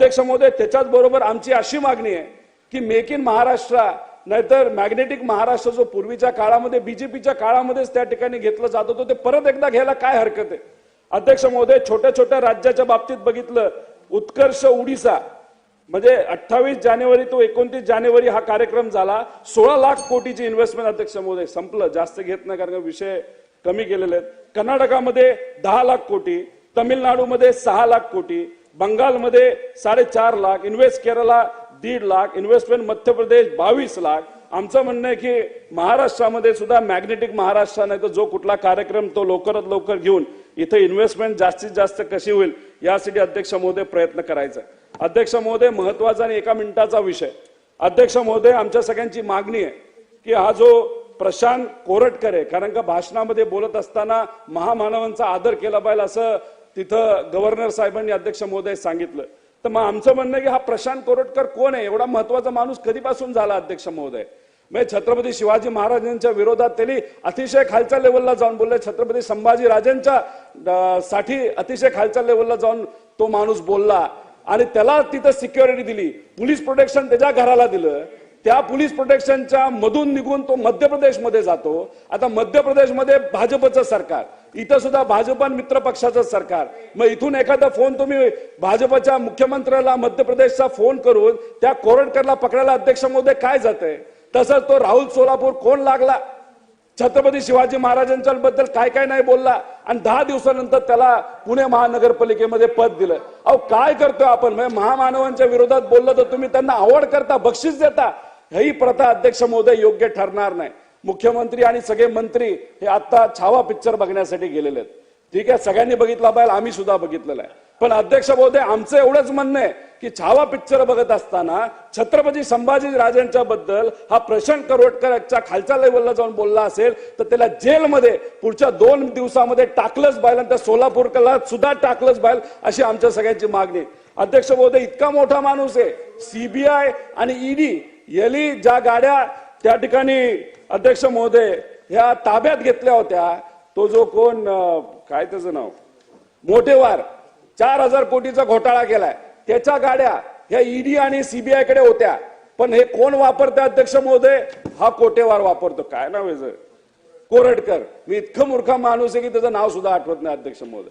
अध्यक्ष महोदय त्याच्याच बरोबर आमची अशी मागणी आहे की मेक इन महाराष्ट्र नाहीतर मॅग्नेटिक महाराष्ट्र जो पूर्वीच्या काळामध्ये बीजेपीच्या काळामध्येच त्या ठिकाणी घेतलं जात होतं ते परत एकदा घ्यायला काय हरकत आहे? अध्यक्ष महोदय छोट्या छोट्या राज्याच्या बाबतीत बघितलं उत्कर्ष उडीसा म्हणजे अठ्ठावीस जानेवारी तो एकोणतीस जानेवारी हा कार्यक्रम झाला सोळा लाख कोटीची इन्व्हेस्टमेंट अध्यक्ष महोदय संपलं जास्त घेत नाही कारण विषय कमी केलेले आहेत. कर्नाटकामध्ये दहा लाख कोटी तमिळनाडूमध्ये सहा लाख कोटी बंगालमध्ये साडेचार लाख इन्व्हेस्ट केरला दीड लाख इन्व्हेस्टमेंट मध्य प्रदेश बावीस लाख. आमचं म्हणणं आहे की महाराष्ट्रामध्ये सुद्धा मॅग्नेटिक महाराष्ट्र नाही तर जो कुठला कार्यक्रम तो लवकरात लवकर घेऊन इथं इन्व्हेस्टमेंट जास्तीत जास्त कशी होईल यासाठी अध्यक्ष महोदय प्रयत्न करायचा. अध्यक्ष महोदय महत्त्वाचा आणि एका मिनिटाचा विषय. अध्यक्ष महोदय आमच्या सगळ्यांची मागणी आहे की हा जो प्रशांत कोरटकर आहे कारण का भाषणामध्ये बोलत असताना महामानवांचा आदर केला पाहिजे असं तिथं गव्हर्नर साहेबांनी अध्यक्ष महोदय सांगितलं. तर मग आमचं म्हणणं की हा प्रशांत कोरटकर कोण आहे? एवढा महत्त्वाचा माणूस कधीपासून झाला अध्यक्ष महोदय? म्हणजे छत्रपती शिवाजी महाराजांच्या विरोधात त्यांनी अतिशय खालच्या लेवलला जाऊन बोलले. छत्रपती संभाजी राजांच्या साठी अतिशय खालच्या लेवलला जाऊन तो माणूस बोलला. आणि त्याला तिथं सिक्युरिटी दिली. पोलीस प्रोटेक्शन त्याच्या घराला दिलं. त्या पोलीस प्रोटेक्शनच्या मधून निघून तो मध्य प्रदेशमध्ये जातो. आता मध्य प्रदेशमध्ये भाजपचं सरकार इथं सुद्धा भाजप आणि मित्र पक्षाचं सरकार. मग इथून एखादा फोन तुम्ही भाजपच्या मुख्यमंत्र्याला मध्य प्रदेशचा फोन करून त्या कोरटकरला पकडायला अध्यक्ष महोदय काय जाते तसंच तो राहुल सोलापूर कोण लागला? छत्रपती शिवाजी महाराजांच्या बद्दल काय काय नाही बोलला. आणि दहा दिवसानंतर त्याला पुणे महानगरपालिकेमध्ये पद दिलं. अहो काय करतोय आपण? म्हणजे महामानवांच्या विरोधात बोललं तर तुम्ही त्यांना आवड करता बक्षीस देता. ही प्रथा अध्यक्ष महोदय योग्य ठरणार नाही. मुख्यमंत्री आणि सगळे मंत्री हे आता छावा पिक्चर बघण्यासाठी गेलेले आहेत. ठीक आहे सगळ्यांनी बघितला पाहिजे आम्ही सुद्धा बघितलेला आहे. पण अध्यक्ष महोदय आमचं एवढंच म्हणणं आहे की छावा पिक्चर बघत असताना छत्रपती संभाजी राजांच्या बद्दल हा प्रशांत करोडकरच्या खालच्या लेवलला जाऊन बोलला असेल तर त्याला जेलमध्ये पुढच्या दोन दिवसामध्ये टाकलंच बाहेर आणि त्या सोलापूरला सुद्धा टाकलंच बाहेर अशी आमच्या सगळ्यांची मागणी अध्यक्ष महोदय इतका मोठा माणूस आहे. सीबीआय आणि ईडी यली ज्या गाड्या त्या ठिकाणी अध्यक्ष महोदय ह्या ताब्यात घेतल्या होत्या तो जो कोण काय त्याचं नाव? मोठेवार चार हजार कोटीचा घोटाळा केलाय. त्याच्या गाड्या ह्या ईडी आणि सीबीआयकडे होत्या. पण हे कोण वापरते अध्यक्ष महोदय? हा कोटेवार वापरतो. काय नाव आहे कोरडकर कोरटकर. मी इतकं मूर्खा माणूस आहे की त्याचं नाव सुद्धा आठवत नाही अध्यक्ष महोदय.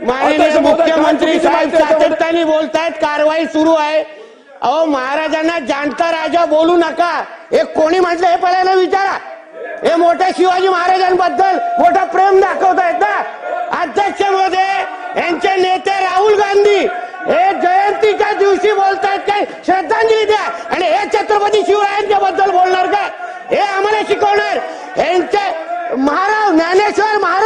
माननीय मुख्यमंत्री साहेब? सातत्याने बोलतायत कारवाई सुरू आहे. अहो महाराजांना जाणता राजा बोलू नका. हे कोणी म्हटलं हे पहिल्यांदा विचारा. हे मोठ्या शिवाजी महाराजांबद्दल मोठं प्रेम दाखवतायत ना. अध्यक्षमध्ये यांचे नेते राहुल गांधी हे जयंतीच्या दिवशी बोलतायत काय? श्रद्धांजली द्या. आणि हे छत्रपती शिवरायांच्या बद्दल बोलणार का? हे आम्हाला शिकवणार. यांचे महाराव ज्ञानेश्वर महाराव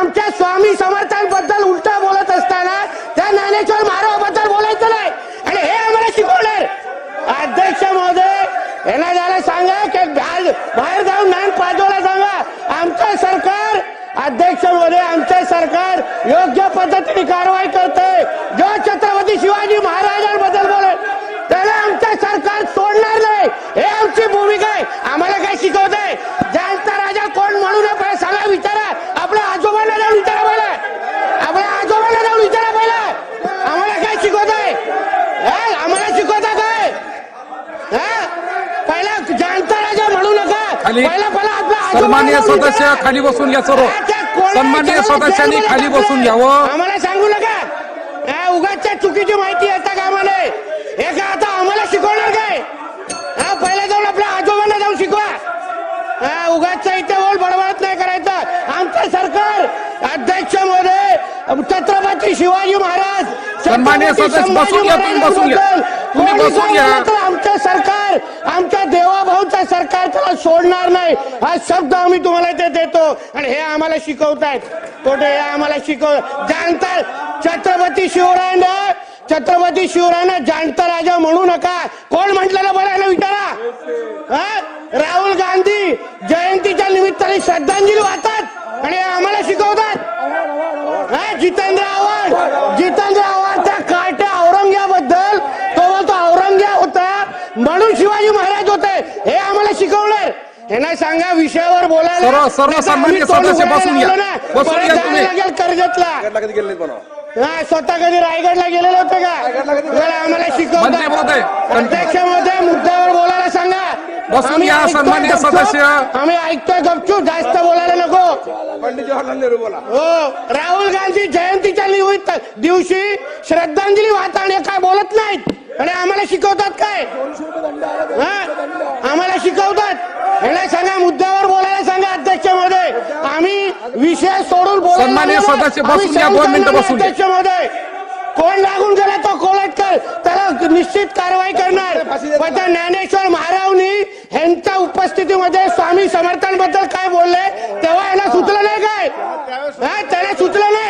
आमच्या स्वामी समर्थांबद्दल उलटा बोलत असताना त्या ज्ञानेश्वर महाराजाबद्दल बोलायचं नाही. आणि हे आम्हाला शिकवणार अध्यक्ष महोदय यांना त्याला सांगा की बाहेर बाहेर जाऊन ज्ञान पाजवायला सांगा. आमचं सरकार अध्यक्ष महोदय आमचं सरकार योग्य पद्धतीने कारवाई करते जो छत्रपती शिवाजी महाराजांबद्दल बोलत त्याला आमचं सरकार सोडणार नाही. हे आमची भूमिका आहे. आम्हाला काय शिकवत आहे जाणता राजा कोण म्हणून सांगा विचारा आपल्या आजोबांना जाऊन विचारा पहिला आपल्या आजोबांना जाऊन विचारा पहिला आम्हाला काय शिकवत आहे हा? आम्हाला शिकवता काय हा? पहिला जाणता राजा म्हणू नका खाली. जाऊन सदस्य. खाली बसून घ्या सर्व. विचारा, सदस्यांनी खाली? बसून घ्यावं. आम्हाला सांगू नका. उगाचच्या चुकीची माहिती येता कामा नये हे का आता आम्हाला शिकवणार काय? हा पहिला जाऊन आपल्या आजोबांना जाऊन शिकवा. हा उगाचच्या इथे बोल बडबडत नाही करायचं. आमचं सरकार अध्यक्ष महोदय छत्रपती शिवाजी महाराज छत्रपती सदस्य, बसून घ्या, तुम्ही बसून घ्या. तुम्ही बसून घ्या. आमचं सरकार आमच्या देवाभाऊचं सरकार त्याला सोडणार नाही. हा शब्द आम्ही तुम्हाला इथे देतो. आणि हे आम्हाला शिकवतायत. कोठे हे आम्हाला शिकव जाणतात छत्रपती शिवरायांना छत्रपती शिवरायांना जाणता राजा म्हणू नका. कोण म्हटलेलं बोलायला विचारा. हा? राहुल गांधी जयंतीच्या निमित्ताने श्रद्धांजली वाहतात आणि आम्हाला शिकवतात. हा? जितेंद्र आव्हाड जितेंद्र आव्हाडच्या काट्या औरंग्याबद्दल तो बोलतो औरंग्या होता म्हणून शिवाजी महाराज होते हे आम्हाला शिकवणार यांना सांगा विषयावर बोलायला. सर्व- सर्व नाहीतर सन्माननीय आम्ही तोंड सदस्य उघडायला बसून घ्या. लावलं ना, बसून परत घ्या जायला तुम्ही. लागेल कर्जतला. कधी गेले बनवा हा, स्वतः कधी रायगडला गेलेले होते का? आम्हाला मंत्री शिकवतात महोदय, अध्यक्ष महोदय मुद्द्यावर बोलायला सांगा. बसून आम्ही घ्या, ऐकतोय सन्माननीय गपचूप. सदस्य. आम्ही ऐकतोय गपचूप. जास्त बोलायला नको. पंडित जवाहरलाल नेहरू बोला. हो. राहुल गांधी जयंतीच्या निमित्त दिवशी श्रद्धांजली वाहताना काय बोलत नाहीत? आणि आम्हाला शिकवतात काय? हा? आम्हाला शिकवतात? ह्याला सांगा मुद्द्यावर बोलायला सांगा अध्यक्ष महोदय आम्ही विषय सोडून बोलायला सदस्य, बसून घ्या, दोन मिनिटं बसून. अध्यक्ष महोदय कोण लागून गेला तो कोलटकर त्याला निश्चित कारवाई करणार. पण त्या ज्ञानेश्वर महारावनी ह्यांच्या उपस्थितीमध्ये स्वामी समर्थांबद्दल काय बोलले? तेव्हा यांना सुचलं नाही काय? हा, त्याला सुचलं नाही?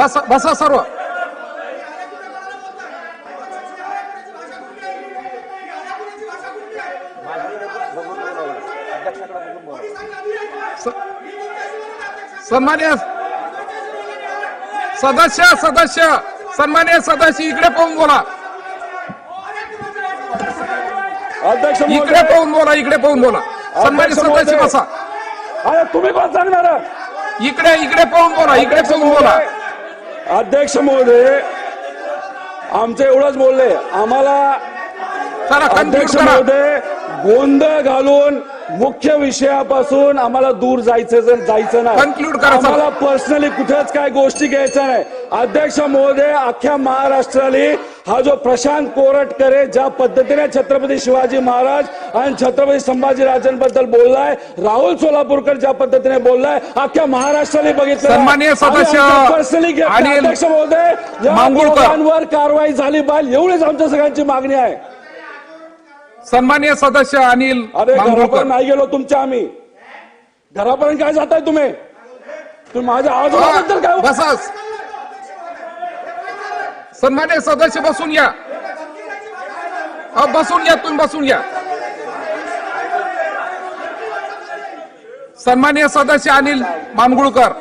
बसा बसा सर्व. सन्मान्य सदस्य सदस्य सन्मान्य सदस्य इकडे पाहून बोला. इकडे पाहून बोला इकडे पाहून बोला. सन्मान्य सदस्य. बसा. अरे तुम्ही कोण सांगणार. इकडे इकडे पाहून बोला इकडे पाहून बोला. अध्यक्ष महोदय आमचं एवढंच बोलले आम्हाला अध्यक्ष महोदय गोंधळ घालून मुख्य विषयापासून आम्हाला दूर जायचं जायचं नाही. सर. आम्हाला पर्सनली कुठेच काय गोष्टी घ्यायच्या नाही. अध्यक्ष महोदय अख्ख्या महाराष्ट्राने हा जो प्रशांत कोरटकरे ज्या पद्धतीने छत्रपती शिवाजी महाराज आणि छत्रपती संभाजी राजांबद्दल बोललाय राहुल सोलापूरकर ज्या पद्धतीने बोललाय अख्ख्या महाराष्ट्राने बघितलं. सदस्य अध्यक्ष महोदय कारवाई झाली पाहिजे एवढीच आमच्या सगळ्यांची मागणी आहे. सन्मान्य सदस्य अनिल अरे घरापर्यंत नाही गेलो तुमच्या आम्ही. घरापर्यंत काय जाताय तुम्ही? तुम्ही माझ्या आवाजाबद्दल काय सन्मान्य सदस्य बसून घ्या बसून घ्या तुम्ही बसून घ्या सन्मान्य सदस्य अनिल मामगुळकर.